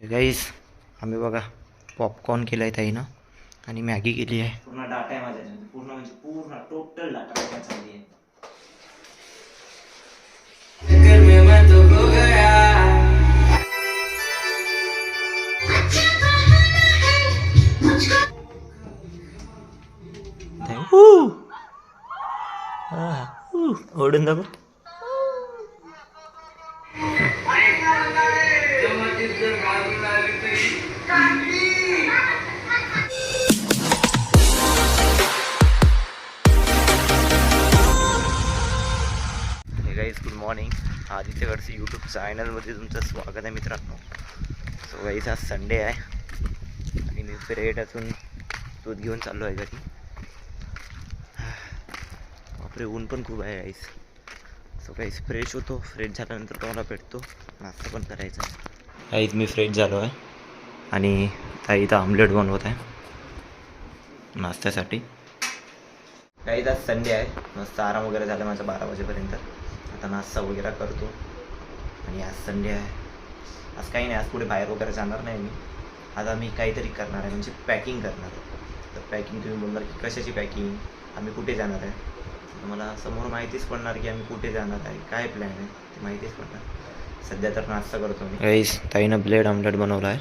गाईस आम्ही बघा पॉपकॉर्न केलं आहे ताईनं आणि मॅगी केली आहे पूर्ण डाटा आहे माझ्या याच्यामध्ये. पूर्ण म्हणजे पूर्ण टोटल डाटा चालली आहे ओढून दाखव आदित्य गडसे यूट्यूब चॅनलमध्ये तुमचं स्वागत आहे मित्रांनो. सो गाईज आज संडे आहे. आणि मी फ्रेट अजून दूध घेऊन चाललो आहे घरी. बापरे ऊन पण खूप आहे गाईज सो गाईज फ्रेश होतो. फ्रेश झाल्यानंतर तुम्हाला भेटतो. नाश्ता पण करायचा गाईज मी फ्रेश झालो आहे. आणि ताई इथं आमलेट बनवत आहे. नाश्त्यासाठी. काही आज संडे आहे. मस्त आराम वगैरे झाला माझा बारा वाजेपर्यंत. आता नाश्ता वगैरे करतो. आणि आज संडे आहे. आज काही नाही आज पुढे बाहेर वगैरे जाणार नाही मी. आता मी काहीतरी करणार आहे म्हणजे पॅकिंग करणार आहे. तर पॅकिंग तुम्ही बोलणार की कशाची पॅकिंग आम्ही कुठे जाणार आहे? मला समोर माहितीच पडणार की आम्ही कुठे जाणार आहे काय प्लॅन आहे ते माहितीच पडणार. सध्या तर नाश्ता करतो मी. गाईस ताईनं ब्लेड आमलेट बनवला आहे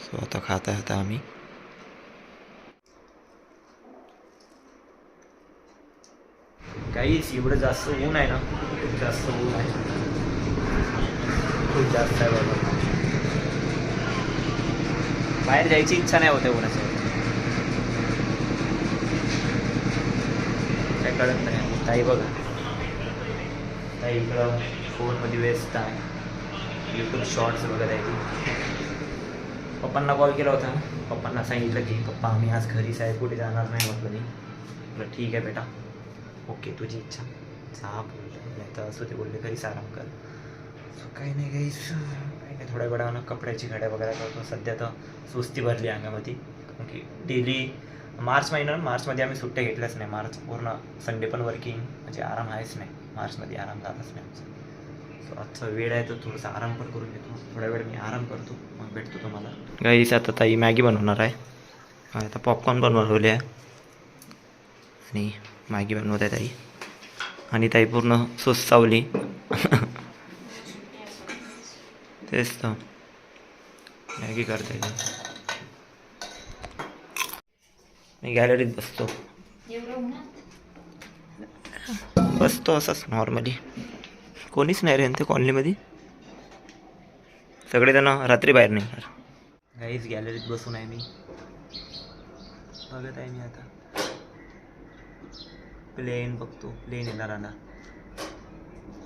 सो आता खात आहे आता आम्ही. काहीच एवढं जास्त ऊन आहे ना खूप जास्त ऊन आहे. खूप जास्त आहे बाबा. बाहेर जायची इच्छा नाही होते उन्हाच्या काय कळत नाही. ताई बघा. ताई इकडं फोनमध्ये व्यस्त आहे. यूट्यूब शॉर्ट्स बघत आहे ती पप्पांना कॉल केला होता. पप्पांना सांगितलं की पप्पा आम्ही आज घरीच आहे कुठे जाणार नाही? म्हटलं मी. म्हटलं ठीक आहे बेटा. ओके तुझी इच्छा. जा बोल. नाही तर ते बोलले घरीच आराम कर. सो काही नाही काही काही नाही थोड्या वेळानं कपड्याची घड्या वगैरे करतो. सध्या तर सुस्ती भरली अंगामध्ये. कारण की डेली मार्च महिना मार्चमध्ये आम्ही सुट्ट्या घेतल्याच नाही. मार्च पूर्ण संडे पण वर्किंग म्हणजे आराम आहेच नाही. मार्चमध्ये आराम जातच नाही आमचा. सो आजचा वेळ आहे तर थोडासा आराम पण करून घेतो. थोड्या वेळ मी आराम करतो. मग भेटतो तुम्हाला. गाईस आता ताई मॅगी बनवणार आहे. आता पॉपकॉर्न पण बनवले आहे. आणि मॅगी बनवत आहे ताई. आणि ताई पूर्ण सुस्तावली तेच तर. मॅगी करता येते मी गॅलरीत बसतो. बसतो असंच नॉर्मली कोणीच नाही रे ते कॉलनीमध्ये सगळेजण रात्री बाहेर निघणार. गाईच गॅलरीत बसून आहे मी. बघत आहे मी आता. प्लेन बघतो. प्लेन येणार आला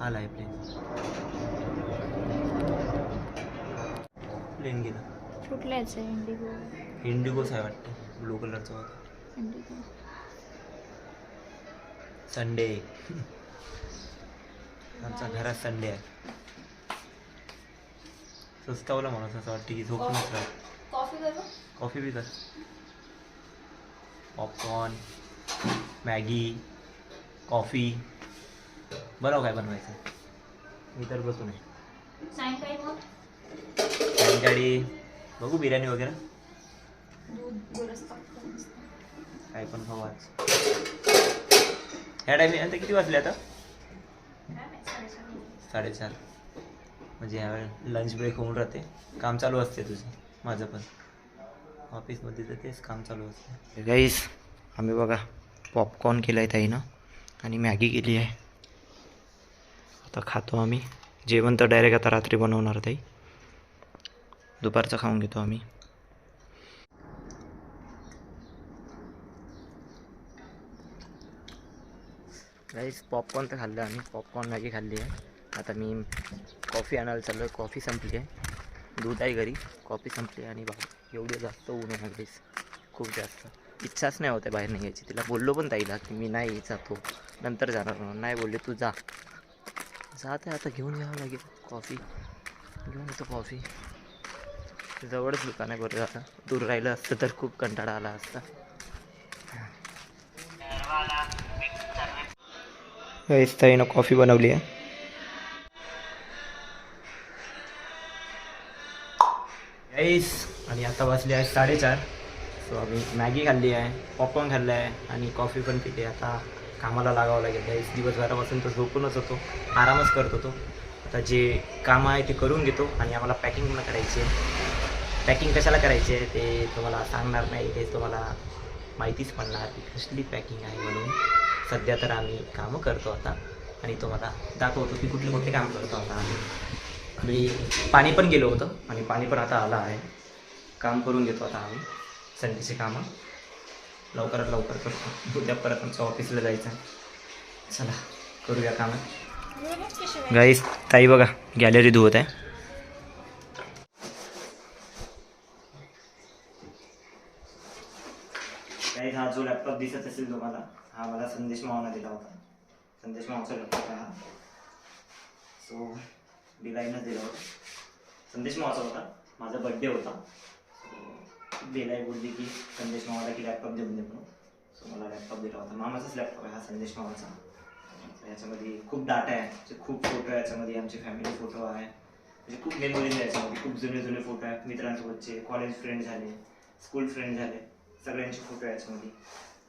आला आहे प्लेन प्लेन गेला. कुठल्याच आहे इंडिगो इंडिगोच आहे वाटतं. ब्लू कलरचं होतं इंडिगो संडे आमच्या घरात संडे आहे. सुस्तावलं म्हणून असं वाटतं की झोपूनच राह कॉफी करू कॉफी बी कर. Popcorn Maggi coffee. बनव काय बनवायचं? मी तर बसून आहे सायंकाळी बघू बिर्याणी वगैरे. काय पण खाऊ आज. ह्या टायमिंग आता किती वाजले आता. साडेचार म्हणजे ह्यावेळी लंच ब्रेक होऊन राहते. काम चालू असते तुझं माझं पण. ऑफिसमध्ये तर तेच काम चालू असते. गाईस आम्ही बघा पॉपकॉर्न केलं आहे ताईनं. आणि मॅगी केली आहे. आता खातो आम्ही. जेवण तर डायरेक्ट आता रात्री बनवणार ताई. दुपारचं खाऊन घेतो आम्ही. गाईस पॉपकॉर्न तर खाल्लं आम्ही. पॉपकॉर्न मॅगी खाल्ली आहे. आता मी कॉफी आणायला चाललो आहे कॉफी संपली आहे. दूध आहे घरी. कॉफी संपली आहे आणि बाबा एवढं जास्त ऊन आहे खूप जास्त. इच्छाच नाही होते बाहेर निघायची. तिला बोललो पण ताईला की मी नाही जातो. नंतर जाणार म्हणून. नाही बोलले तू जा. जाते आता घेऊन यावं लागेल. कॉफी. घेऊन येतो कॉफी. जवळच दुकान आहे बरं झालं दूर राहिलं असतं तर खूप कंटाळा आला असता. गाईस ताईनं कॉफी बनवली आहे. ऐस आणि आता वाजले आहे साडेचार. सो आम्ही मॅगी खाल्ली आहे पॉपकॉर्न खाल्लं आहे आणि कॉफी पण पिली आता कामाला लागावं लागेल. त्यावेळेस दिवसभरापासून तर झोपूनच होतो. आरामच करत होतो. आता जे कामं आहे ते करून घेतो आणि आम्हाला पॅकिंग पण करायची आहे. पॅकिंग कशाला करायची आहे ते तुम्हाला सांगणार नाही ते तुम्हाला माहितीच पडणार. की कसली पॅकिंग आहे म्हणून. सध्या तर आम्ही कामं करतो आता आणि तुम्हाला दाखवतो की कुठले कुठले काम करतो आता आम्ही. आम्ही पाणी पण गेलो होतं आणि पाणी पण आता आलं आहे. काम करून घेतो आता आम्ही. संडेचे कामं. लवकरात लवकर करतो. उद्या परत आमच्या ऑफिसला जायचं. आहे चला करूया कामं. गाईस ताई बघा गॅलरी धुवत आहे. काही हा जो लॅपटॉप दिसत असेल तुम्हाला हा मला संदेश मावानं दिला होता. संदेश मावाचा लॅपटॉप आहे हा. सो बिलाईनच दिला होता. संदेश मावाचा होता. माझा बड्डे होता. बेलाय बोलली की संदेश मावाला की लॅपटॉप देऊन दे म्हणून. सो मला लॅपटॉप दिला होता. मामाचाच लॅपटॉप आहे हा संदेश मावाचा याच्यामध्ये खूप डाटा आहे. खूप फोटो आहे याच्यामध्ये आमचे फॅमिली फोटो आहे. म्हणजे खूप मेमोरीज आहे याच्यामध्ये. खूप जुने जुने फोटो आहेत. मित्रांसोबतचे कॉलेज फ्रेंड झाले स्कूल फ्रेंड झाले. सगळ्यांचे फोटो आहे याच्यामध्ये.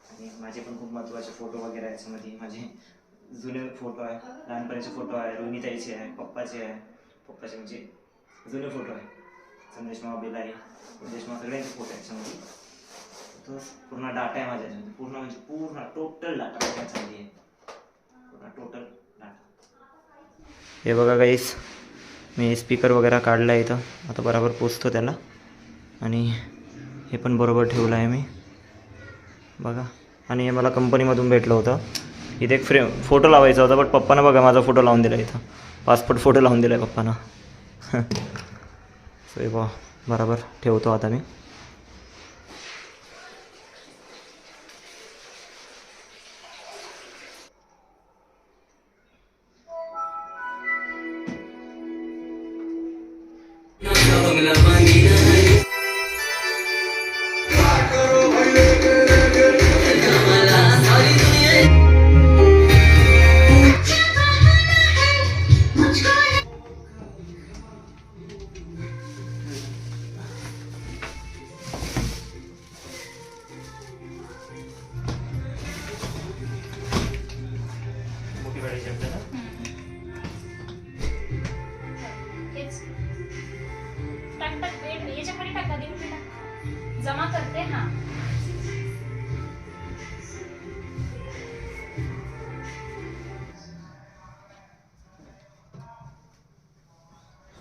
आणि माझे पण खूप महत्त्वाचे फोटो वगैरे आहे याच्यामध्ये. माझे जुने फोटो आहे. लहानपणीचे फोटो आहे. रोहिताईचे आहे. पप्पाचे आहे. पप्पाचे म्हणजे जुने फोटो आहे. संदेश मामा बेलाई संदेश मामा सगळ्यांचे फोटो आहे याच्यामध्ये तो पूर्ण डाटा आहे माझ्या याच्यामध्ये पूर्ण म्हणजे पूर्ण टोटल डाटा माझ्या याच्यामध्ये आहे. पूर्ण टोटल डाटा हे बघा गाईस मी स्पीकर वगैरे काढला आहे इथं. आता बरोबर पोचतो त्याला. आणि हे पण बरोबर ठेवलं आहे मी. बघा. आणि हे मला कंपनीमधून भेटलं होतं. इथे एक फ्रेम फोटो लावायचा होता बट पप्पानं बघा माझा फोटो लावून दिला इथं. पासपोर्ट फोटो लावून दिला आहे पप्पानं. सो हे बा बरोबर ठेवतो आता मी.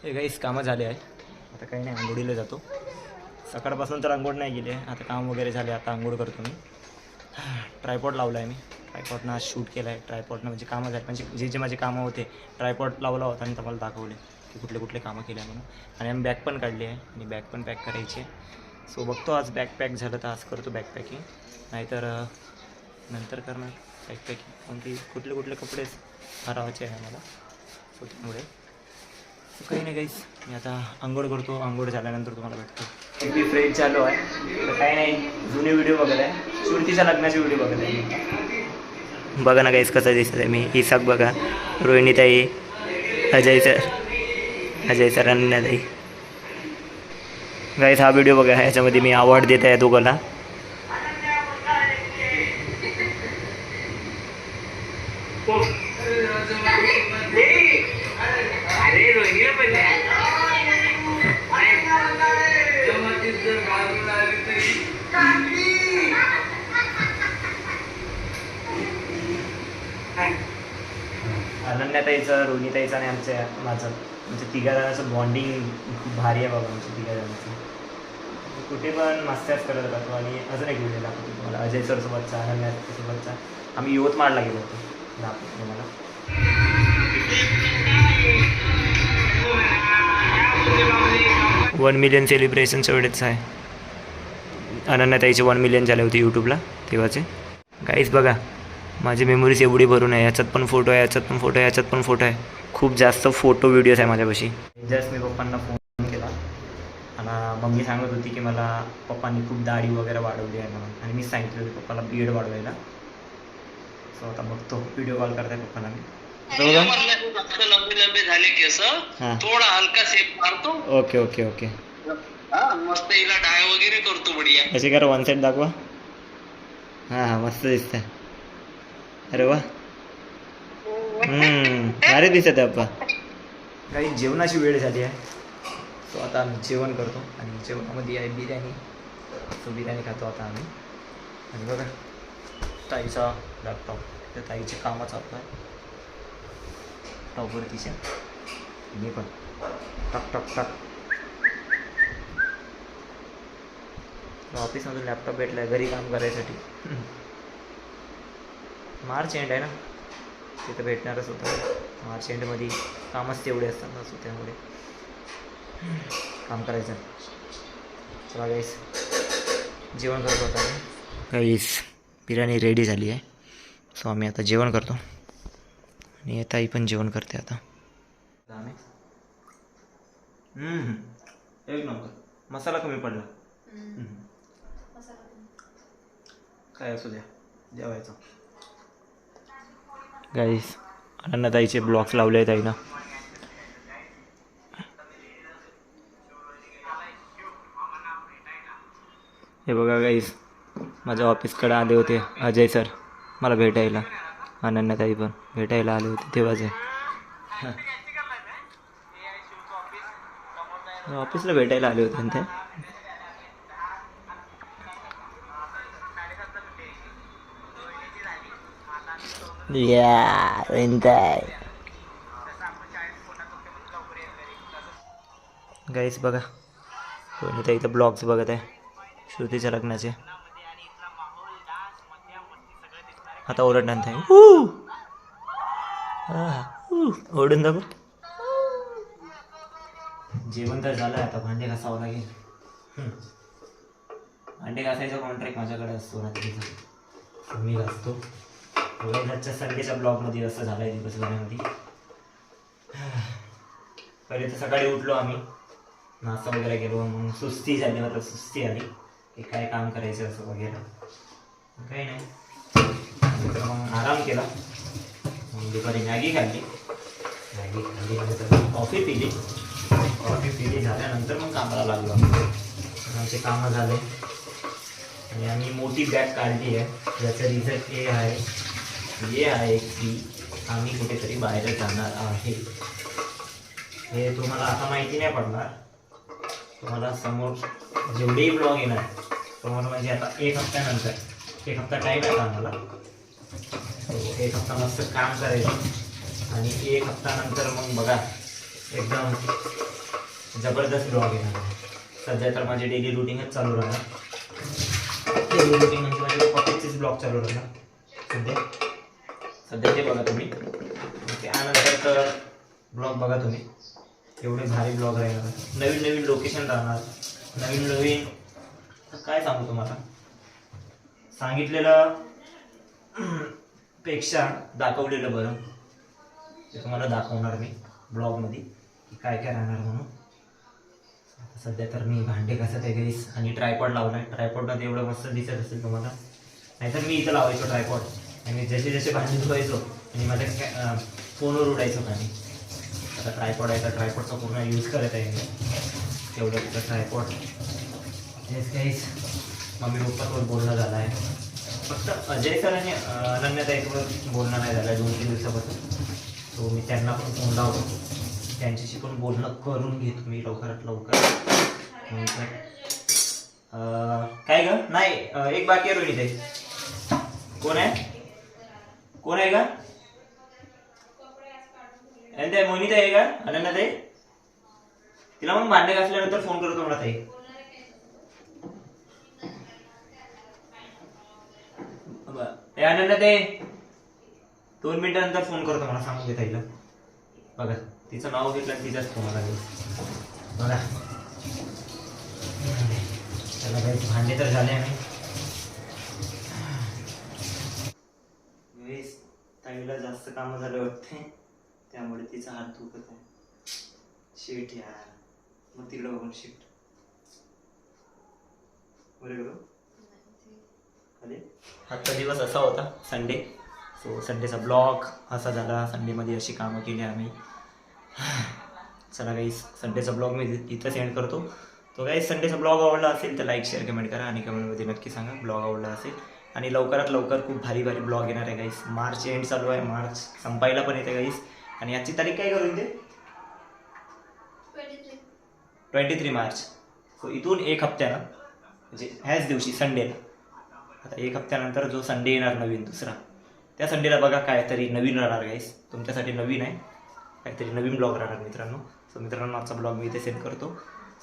हे काहीच कामं झाले आहे आता काही नाही आंघोळीला जातो. सकाळपासून तर आंघोळ नाही गेली आहे. आता काम वगैरे झाले आता आंघोळ करतो मी. ट्रायपॉड लावला आहे मी. ट्रायपॉडनं आज शूट केलं आहे ट्रायपॉडनं म्हणजे कामं झाले. म्हणजे जे जे माझे कामं होते ट्रायपॉड लावला होता आणि तुम्हाला दाखवले. की कुठले कुठले कामं केले आहे म्हणून. आणि आम्ही बॅग पण काढली आहे. आणि बॅग पण पॅक करायची आहे. सो बघतो आज बॅग पॅक झालं तर आज करतो बॅग पॅकिंग नाहीतर नंतर करणार बॅग पॅकिंग कारण की कुठले कुठले कपडे हरवायचे आहे मला सो त्यामुळे काही नाही काहीच मी आता आंघोळ करतो. आंघोळ झाल्यानंतर तुम्हाला भेटतो. मी फ्रेश झालो आहे. तर काही नाही जुने व्हिडिओ बघत आहे. श्रुतीच्या लग्नाचे व्हिडिओ बघत आहे बघा ना काहीच कसं दिसत आहे मी इसाक बघा. रोहिणीताई अजय सर अजय सर अनन्याताई गाईस हा व्हिडिओ बघा. ह्याच्यामध्ये मी अवॉर्ड देत आहे दोघांना. अनन्याताईचं रोहिणीताईचं आणि आमच्या माझं. म्हणजे तिघा जणांचं बॉन्डिंग खूप भारी आहे बाबा आमच्या तिघा जणांचं कुठे पण मस्त्याच करत राहतो आणि अजून एक व्हिडिओ दाखवतो तुम्हाला. अजय सरसोबतचा अनन्यासोबतचा अनन्या सोबतचा आम्ही यवतमाळला गेलो होतो. दाखवतो तुम्हाला. वन मिलियन सेलिब्रेशनच्या वेळेच आहे. अनन्याताईचे वन मिलियन झाले होते यूट्यूबला तेव्हाचे. काहीच बघा माझी मेमोरीज एवढी भरून आहे याच्यात पण फोटो आहे याच्यात पण फोटो आहे याच्यात पण फोटो आहे. खूप जास्त फोटो व्हिडिओज आहे माझ्यापाशी. जस्ट मी पप्पांना फोन केला आणि मम्मी सांगत होती की मला पप्पांनी खूप दाढी वगैरे वाढवली आहे म्हणून. आणि मी सांगितलं होतं पप्पाला बी एड वाढवायला. सो आता बघतो व्हिडिओ कॉल करताय पप्पाला मी. लंबे लंबे झाले केस थोडा हलका सेप मारतो. Okay okay okay. हा मस्त हिला डाय वगैरे करतो बढिया. असे करा वन साईड दाखवा. हां हां मस्त दिसतंय. अरे वा. हम्म, भारी दिसत आहे अप्पा. काही जेवणाची वेळ झाली आहे. सो आता आम्ही जेवण करतो आणि जेवणामध्ये आहे बिर्याणी. सो बिर्याणी खातो आता आम्ही. आणि बघा ताईचा लॅपटॉप त्या ताईचे कामं चालू आहे. टॉपवरतीच्या मी पण. टक टक टक. ऑफिसमधून लॅपटॉप भेटला आहे घरी काम करायसाठी. मार्च एंड आहे ना? तिथं भेटणारच होतं. मार्च एंडमध्ये कामच तेवढे असतात ना सो त्यामुळे. काम करायचं. चला गाईस जेवण करतो आता गाईस बिर्याणी रेडी झाली आहे. सो आम्ही आता जेवण करतो. आणि ताई पण जेवण करते आता. एक नंबर. मसाला कमी पडला. काय असू द्या जेवायचं. गाईस अनन्नताईचे ब्लॉग्स लावले आहेत ना हे बघा गाईस माझ्या ऑफिसकडे आले होते अजय सर मला भेटायला. अनन्यताई पण भेटायला आले होते तेव्हाच आहे. ऑफिसला भेटायला आले होते ते? या गाईस बघा. कोणी तर इथं ब्लॉग्स बघत आहे. श्रुतीच्या लग्नाचे. आता ओरडणार नाही! ओरडून दाखव. जेवण तर झालं आता भांडे घासावं लागेल. भांडे घासायचा कॉन्ट्रॅक्ट माझ्याकडे असतो रात्रीचा मी घासतो. रोहिदाच्या संडेच्या ब्लॉगमध्ये असं झालं आहे दिवसभरामध्ये पहिले तर सकाळी उठलो आम्ही. नाश्ता वगैरे केलो. मग सुस्ती झाली मतलब सुस्ती आली. की काय काम करायचं असं वगैरे. काही नाही. नंतर मग आराम केला. मग दुपारी मॅगी खाल्ली. मॅगी खाल्ली म्हणजे नंतर कॉफी पिली. कॉफी पिली झाल्यानंतर मग कामाला लागलो आमचे कामं झाले. आणि आम्ही मोठी बॅग काढली आहे. ज्याचं रिझल्ट हे आहे. हे आहे की आम्ही कुठेतरी बाहेर जाणार आहे. हे तुम्हाला आता माहिती नाही पडणार. तुम्हाला समोर जेवढेही ब्लॉग येणार समोर म्हणजे आता एक हप्त्यानंतर. एक हप्ता टाईम आहे आम्हाला? हो, एक हप्ता मस्त काम करायचं. आणि एक हप्त्यानंतर मग बघा एकदम जबरदस्त ब्लॉग येणार सध्या तर माझे डेली रुटीनच चालू राहणार. डेली रुटीन म्हणजे माझे ऑफिसचेच ब्लॉग चालू राहणार. सध्या. सध्या ते बघा तुम्ही. त्यानंतर तर ब्लॉग बघा तुम्ही. एवढे भारी ब्लॉग राहणार नवीन नवीन लोकेशन राहणार. नवीन नवीन काय सांगू तुम्हाला? सांगितलेलं पेक्षा दाखवलेलं बरं. ते तुम्हाला दाखवणार मी ब्लॉगमध्ये की काय काय राहणार म्हणून. सध्या तर मी भांडे कसं ते घरीच आणि ट्रायपॉड लावला आहे ट्रायपॉडमध्ये एवढं मस्त दिसत असेल तुम्हाला. नाहीतर मी इथं लावायचो ट्रायपॉड आणि जसे जसे भांडी धुवायचो आणि माझ्या कॅ- फोनवर उडायचो पाणी. आता ट्रायपॉड आहे तर ट्रायपॉडचा पूर्ण यूज करत आहे मी. तेवढं तिथं ट्रायपॉड हेच काहीच. मम्मी पप्पासोबत बोलणं झालं आहे. फक्त अजय सर आणि अं, अनन्याताईसोबत बोलणं नाही झालं दोन तीन दिवसापासून. तो मी त्यांना पण फोन लावतो. त्यांच्याशी पण बोलणं करून घेतो मी लवकरात लवकर. काय ग? नाही एक बाकी आहे रोहिणी कोण आहे? कोण आहे का ते मोनिता आहे का अनन्या ताई तिला मग मांडे घासल्यानंतर फोन करतो मला ताई. ब- ते? दोन मिनिटानंतर फोन करतो मला सांगून घेता ताईला. बघा तिचं नाव घेतलं तिचाच फोन आला बघा. त्याला काही भांडे तर झाले नाही वेळेस ताईला जास्त कामं झालं वाटते. त्यामुळे तिचा हात दुखत आहे. शेट यार. मग तिकडं बघून शेट. बरे करू खाली आजचा दिवस असा होता संडे सो संडेचा ब्लॉग असा झाला. संडेमध्ये अशी कामं केली आम्ही. चला काही संडेचा ब्लॉग मी इथं सेंड करतो. तो काही संडेचा ब्लॉग आवडला असेल तर लाईक शेअर कमेंट करा आणि कमेंटमध्ये नक्की सांगा ब्लॉग आवडला असेल. आणि लवकरात लवकर खूप भारी भारी ब्लॉग येणार आहे गाईस मार्च एंड चालू आहे. मार्च संपायला पण येते गाईस आणि आजची तारीख काय करून ते ट्वेंटी थ्री मार्च सो इथून एक हप्त्यानं म्हणजे ह्याच दिवशी संडेला आता एक हप्त्यानंतर जो संडे येणार नवीन दुसरा. त्या संडेला बघा काहीतरी नवीन राहणार गाईस तुमच्यासाठी नवीन आहे. काहीतरी नवीन ब्लॉग राहणार मित्रांनो. सो मित्रांनो आजचा ब्लॉग मी इथे सेंड करतो.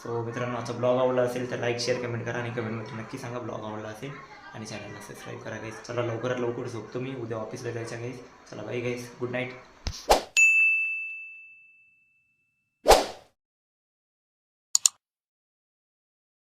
सो मित्रांनो आजचा ब्लॉग आवडला असेल तर लाईक शेअर कमेंट करा आणि कमेंटमध्ये नक्की सांगा ब्लॉग आवडला असेल. आणि चॅनलला सबस्क्राईब करा गाईस चला लवकरात लवकर झोपतो मी. उद्या ऑफिसला जायचं गाईस चला बाई गाईस गुड नाईट